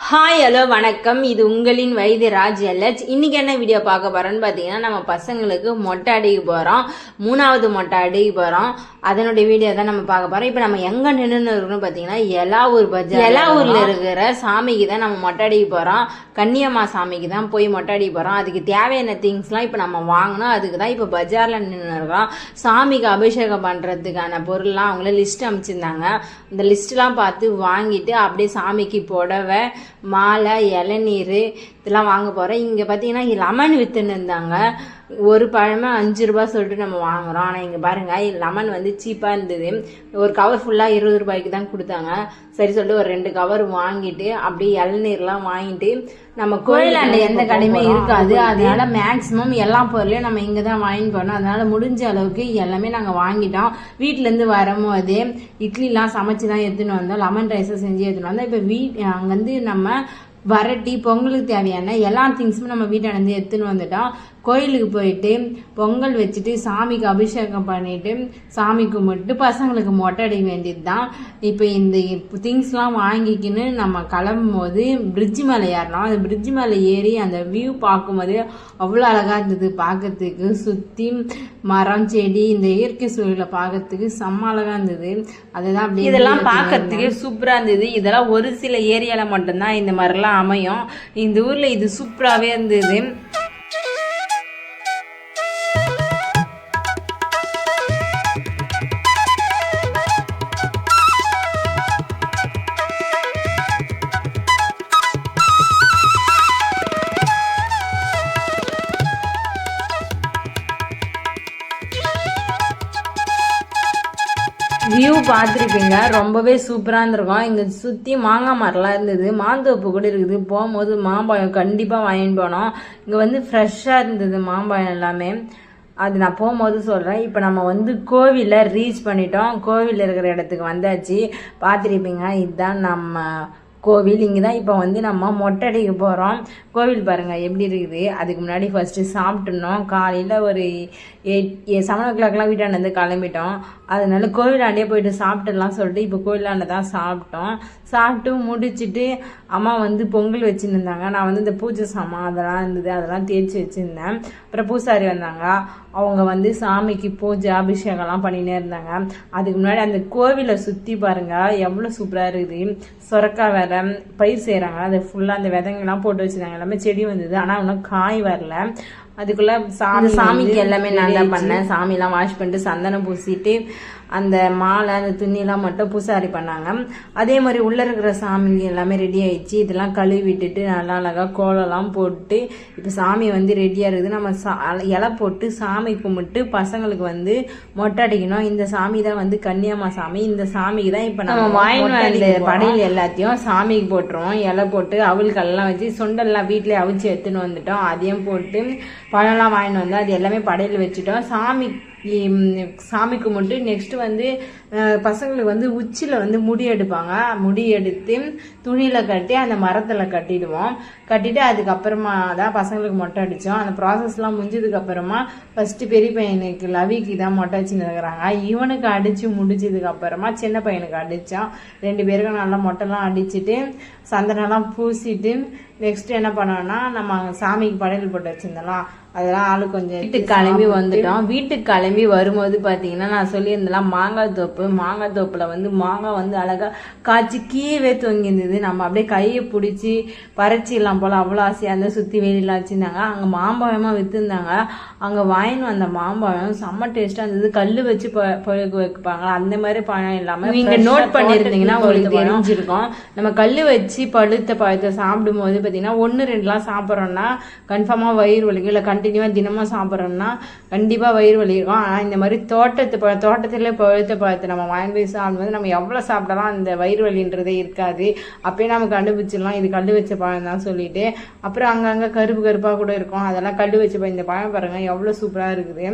Hi hello வணக்கம். இது உங்களின் வயது ராஜ் எல்ஹெச். இன்னைக்கு என்ன வீடியோ பார்க்க போறோம்னு பார்த்தீங்கன்னா நம்ம பசங்களுக்கு மொட்டை அடிக்க போகிறோம் மூணாவது மொட்டை அடிக்க போகிறோம் அதனுடைய வீடியோ தான் நம்ம பார்க்க போகிறோம் இப்போ நம்ம எங்கே நின்று இருக்கோம்னு பார்த்தீங்கன்னா எலாவூர் பஜார் எலாவூரில் இருக்கிற சாமிக்கு தான் நம்ம மொட்டை அடிக்க போகிறோம் கன்னியம்மா சாமிக்கு தான் போய் மொட்டை அடிக்க போகிறோம் அதுக்கு தேவையான திங்ஸ்லாம் இப்போ நம்ம வாங்கணும். அதுக்கு தான் இப்போ பஜாரில் நின்று இருக்கோம். சாமிக்கு அபிஷேகம் பண்ணுறதுக்கான பொருள்லாம் அவங்களே லிஸ்ட் அமைச்சிருந்தாங்க இந்த லிஸ்ட்லாம் பார்த்து வாங்கிட்டு அப்படியே சாமிக்கு புடவை மாலை இளநீர் இதெல்லாம் வாங்க போகிறேன் இங்கே பார்த்தீங்கன்னா லெமன் விற்றுன்னு இருந்தாங்க. ஒரு பழமே அஞ்சு ரூபா சொல்லிட்டு நம்ம வாங்குறோம். ஆனால் இங்கே பாருங்க லெமன் வந்து சீப்பாக இருந்தது. ஒரு கவர் ஃபுல்லாக இருபது ரூபாய்க்கு தான் கொடுத்தாங்க. சரி சொல்லிட்டு ஒரு ரெண்டு கவர் வாங்கிட்டு அப்படியே இளநீர்லாம் வாங்கிட்டு நம்ம கோயிலாண்ட எந்த கடையுமே இருக்காது. அதனால மேக்ஸிமம் எல்லா பொருளையும் நம்ம இங்கே தான் வாங்கிட்டு போனோம் அதனால முடிஞ்ச அளவுக்கு எல்லாமே நாங்கள் வாங்கிட்டோம். வீட்டிலேருந்து வரும்போது இட்லிலாம் சமைச்சு தான் எடுத்துன்னு வந்தோம். லெமன் ரைஸை செஞ்சு எடுத்துன்னு வந்தோம். இப்போ வீட் அங்கேருந்து நம்ம வரட்டி பொங்கலுக்கு தேவையான எல்லா திங்ஸும் நம்ம வீட்டாண்ட எடுத்துன்னு வந்துட்டோம். கோயிலுக்கு போயிட்டு பொங்கல் வச்சுட்டு சாமிக்கு அபிஷேகம் பண்ணிட்டு சாமி கும்பிட்டு பசங்களுக்கு மொட்டை அடிக்க வேண்டியது தான் இப்போ இந்த திங்ஸ்லாம் வாங்கிக்கின்னு நம்ம கிளம்பும் போது பிரிட்ஜ் மேலே ஏறினோம் அந்த பிரிட்ஜ் மேலே ஏறி அந்த வியூ பார்க்கும்போது அவ்வளோ அழகாக இருந்தது பார்க்கறதுக்கு. சுற்றி மரம் செடி இந்த இயற்கை சூழலை பார்க்கறதுக்கு செம்ம அழகாக இருந்தது. அதுதான் அப்படி இதெல்லாம் பார்க்கறதுக்கு சூப்பராக இருந்தது. இதெல்லாம் ஒரு சில ஏரியாவில் மட்டும்தான் இந்த மாதிரிலாம் அமையும். இந்த ஊரில் இது சூப்பராகவே இருந்தது. வியூ பார்த்துருப்பீங்க. ரொம்பவே சூப்பராக இருந்திருக்கும். இங்கே சுற்றி மாங்காய் மரம்லாம் இருந்தது. மாந்தோப்பு கூட இருக்குது. போகும்போது மாம்பழம் கண்டிப்பாக வாங்கிட்டு போனோம் இங்கே வந்து ஃப்ரெஷ்ஷாக இருந்தது மாம்பழம் எல்லாமே. அது நான் போகும்போது சொல்கிறேன் இப்போ நம்ம வந்து கோவிலில் ரீச் பண்ணிட்டோம். கோவிலில் இருக்கிற இடத்துக்கு வந்தாச்சு. பார்த்துருப்பீங்க. இதுதான் நம்ம கோவில். இங்கே தான் இப்போ வந்து நம்ம மொட்டை அடிக்க போகிறோம் கோவில் பாருங்கள் எப்படி இருக்குது? அதுக்கு முன்னாடி ஃபஸ்ட்டு சாப்பிட்டுனோம் காலையில் ஒரு எயிட் செவன் ஓ கிளாக்லாம் வீட்டாண்ட கிளம்பிட்டோம். அதனால கோவிலாண்டே போயிட்டு சாப்பிட்டுலாம் சொல்லிட்டு இப்போ கோவிலாண்ட தான் சாப்பிட்டோம். சாப்பிட்டு முடிச்சுட்டு அம்மா வந்து பொங்கல் வச்சுருந்தாங்க. நான் வந்து இந்த பூஜை சாமான் அதெல்லாம் இருந்தது அதெல்லாம் தேய்ச்சி வச்சுருந்தேன். அப்புறம் பூசாரி வந்தாங்க. அவங்க வந்து சாமிக்கு பூஜை அபிஷேகம்லாம் பண்ணினே இருந்தாங்க. அதுக்கு முன்னாடி அந்த கோவிலை சுற்றி பாருங்க எவ்வளோ சூப்பராக இருக்குது. சுரக்கா விதை பயிர் செய்கிறாங்க அது ஃபுல்லாக அந்த விதைங்கெல்லாம் போட்டு வச்சுருந்தாங்க. எல்லாமே செடி வந்தது. ஆனால் இன்னும் காய் வரல. அதுக்குள்ள சாமி சாமிக்கு எல்லாமே நான் தான் பண்ணேன். சாமிலாம் வாஷ் பண்ணிட்டு சந்தனம் பூசிட்டு அந்த மாலை அந்த துணியெல்லாம் மட்டும் பூசாரி பண்ணாங்க. அதே மாதிரி உள்ளே இருக்கிற சாமி எல்லாமே ரெடி ஆயிடுச்சு. இதெல்லாம் கழுவி விட்டுட்டு நல்லா அழகாக கோலம்லாம் போட்டு இப்போ சாமி வந்து ரெடியாக இருக்குது. நம்ம சா இலை போட்டு சாமி கும்பிட்டு பசங்களுக்கு வந்து மொட்டை அடிக்கணும். இந்த சாமி தான் வந்து கன்னியம்மா சாமி. இந்த சாமிக்கு தான் இப்போ நம்ம வாங்கின அந்த படையில் எல்லாத்தையும் சாமிக்கு போட்டுருவோம். இலை போட்டு அவளுக்கெல்லாம் வச்சு சுண்டெல்லாம் வீட்டிலே அவிச்சு எடுத்துன்னு வந்துட்டோம். அதையும் போட்டு பழம்லாம் வாங்கிட்டு வந்து அது எல்லாமே படையில் வச்சுட்டோம். சாமி சாமி கும்பிட்டு நெக்ஸ்ட் வந்து பசங்களுக்கு வந்து உச்சியில் வந்து முடி எடுப்பாங்க. முடி எடுத்து துணியில் கட்டி அந்த மரத்தில் கட்டிடுவோம். கட்டிட்டு அதுக்கப்புறமா தான் பசங்களுக்கு மொட்டை அடித்தோம் அந்த ப்ராசஸ்லாம் முடிஞ்சதுக்கப்புறமா ஃபஸ்ட்டு பெரிய பையனுக்கு லவிக்கு தான் மொட்டை வச்சுன்னு இருக்கிறாங்க. இவனுக்கு அடித்து முடிச்சதுக்கப்புறமா சின்ன பையனுக்கு அடித்தோம் ரெண்டு பேருக்கும் நல்லா மொட்டைலாம் அடிச்சுட்டு சந்தனம்லாம் பூசிட்டு நெக்ஸ்ட் என்ன பண்ணோம்னா நம்ம சாமிக்கு படையல் போட்டு வச்சிருந்தோம் அதெல்லாம் ஆளு கொஞ்சம் வீட்டுக்கு கிளம்பி வந்துட்டோம். வீட்டுக்கு கிளம்பி வரும்போது பார்த்தீங்கன்னா நான் சொல்லியிருந்தேன் மாங்காய் தோப்பு மாங்காய் தோப்பில் வந்து மாங்காய் வந்து அழகாக காய்ச்சி கீழே தொங்கியிருந்தது. நம்ம அப்படியே கையை பிடிச்சி பறிச்சிடலாம் போல் அவ்வளோ ஆசையாக இருந்தால் சுற்றி வெளியெலாம் வச்சுருந்தாங்க. அங்கே மாம்பழமாக விற்றுருந்தாங்க அங்கே வாங்கின்னு வந்த மாம்பழம் செம்ம டேஸ்ட்டாக இருந்தது. கல் வச்சு பழுக்க வைப்பாங்க. அந்த மாதிரி பழம் இல்லாமல் நீங்கள் நோட் பண்ணியிருந்தீங்கன்னா உங்களுக்கு தெரிஞ்சிருக்கும். நம்ம கல் வச்சு பழுத்த பழத்தை சாப்பிடும்போது பார்த்தீங்கன்னா ஒன்று ரெண்டுலாம் சாப்பிட்றோன்னா கன்ஃபார்மாக வயிறு வலிக்கும். இல்லை கண்டினியூவாக தினமும் சாப்பிட்றோம்னா கண்டிப்பாக வயிறு வலி இருக்கும் ஆனால் இந்த மாதிரி தோட்டத்து பழ தோட்டத்தில் பழுத்த பழத்தை நம்ம வாங்கி சாப்பிடும்போது நம்ம எவ்வளோ சாப்பிட்டாலும் அந்த வயிறு வலின்றதே இருக்காது. அப்பயே நம்ம கண்டுபிடிச்சிடலாம். இது கல் வச்ச பழம் தான் சொல்லிட்டு. அப்புறம் அங்கங்கே கருப்பு கருப்பாக கூட இருக்கும். அதெல்லாம் கல் வச்ச பழம் இந்த பழம் பாருங்கள் எவ்வளோ சூப்பராக இருக்குது.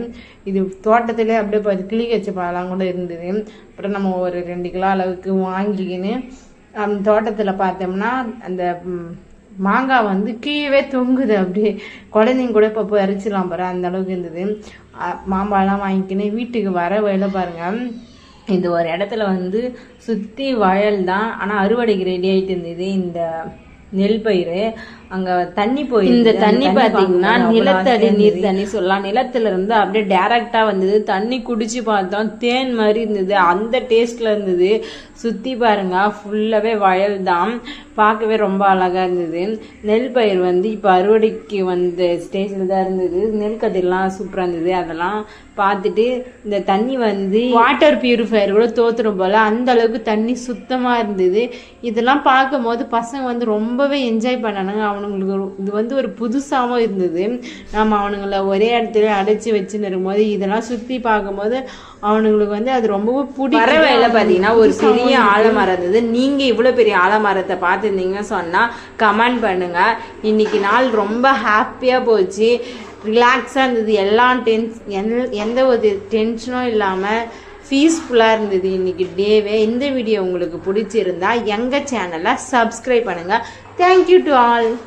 இது தோட்டத்திலே அப்படியே பார்த்து கிளி வச்ச பழம்லாம் கூட இருந்தது. அப்புறம் நம்ம ஒரு ரெண்டு கிலோ அளவுக்கு வாங்கிக்கின்னு அந்த தோட்டத்தில் பார்த்தோம்னா அந்த மாங்காய் வந்து கீழே தொங்குது. அப்படியே குழந்தைங்க கூட இப்போ போய் அரிச்சிடலாம் பாரு அந்த அளவுக்கு இருந்தது. மாம்பழம்லாம் வாங்கிக்கின்னு வீட்டுக்கு வர வயல பாருங்கள் இது ஒரு இடத்துல வந்து சுற்றி வயல் தான் ஆனால் அறுவடைக்கு ரெடி ஆகிட்டு இருந்தது இந்த நெல் பயிர் அங்க தண்ணி போய் இந்த தண்ணி பாத்தீங்கன்னா நிலத்தடி நீர் தண்ணி சொல்லலாம். நிலத்துல இருந்து அப்படியே டைரக்டா வந்தது. தண்ணி குடிச்சு பார்த்தோம். தேன் மாதிரி இருந்தது. அந்த டேஸ்ட்ல இருந்தது. சுத்தி பாருங்க. ஃபுல்லாவே வயல் தான். பார்க்கவே ரொம்ப அழகா இருந்தது. நெல் பயிர் வந்து இப்போ அறுவடைக்கு வந்த ஸ்டேஜில் தான் இருந்தது. நெல் கதிரெல்லாம் சூப்பராக இருந்தது. அதெல்லாம் பார்த்துட்டு இந்த தண்ணி வந்து வாட்டர் பியூரிஃபையர் கூட தோத்துரும் போல அந்த அளவுக்கு தண்ணி சுத்தமாக இருந்தது. இதெல்லாம் பார்க்கும்போது பசங்க வந்து ரொம்பவே என்ஜாய் பண்ணானுங்க. அவனுங்களுக்கு இது வந்து ஒரு புதுசாகவும் இருந்தது. நம்ம அவனுங்கள ஒரே இடத்துல அடைச்சி வச்சுன்னு இருக்கும்போது இதெல்லாம் சுற்றி பார்க்கும்போது அவனுங்களுக்கு வந்து அது ரொம்பவும் பிடிக்கும். பறவையில் பார்த்தீங்கன்னா ஒரு பெரிய ஆலமரம் இருந்தது. நீங்கள் இவ்வளோ பெரிய ஆலமரத்தை பார்த்துருந்தீங்கன்னு சொன்னால் கமெண்ட் பண்ணுங்க. இன்னைக்கு நாள் ரொம்ப ஹாப்பியாக போச்சு. ரிலாக்ஸாக இருந்தது. எல்லா டென்ஸ் எந்த- எந்த ஒரு டென்ஷனும் இல்லாமல் பீஸ்ஃபுல்லாக இருந்தது இன்னைக்கு டேவே இந்த வீடியோ உங்களுக்கு பிடிச்சிருந்தா எங்கள் சேனலை சப்ஸ்கிரைப் பண்ணுங்கள் Thank you to all.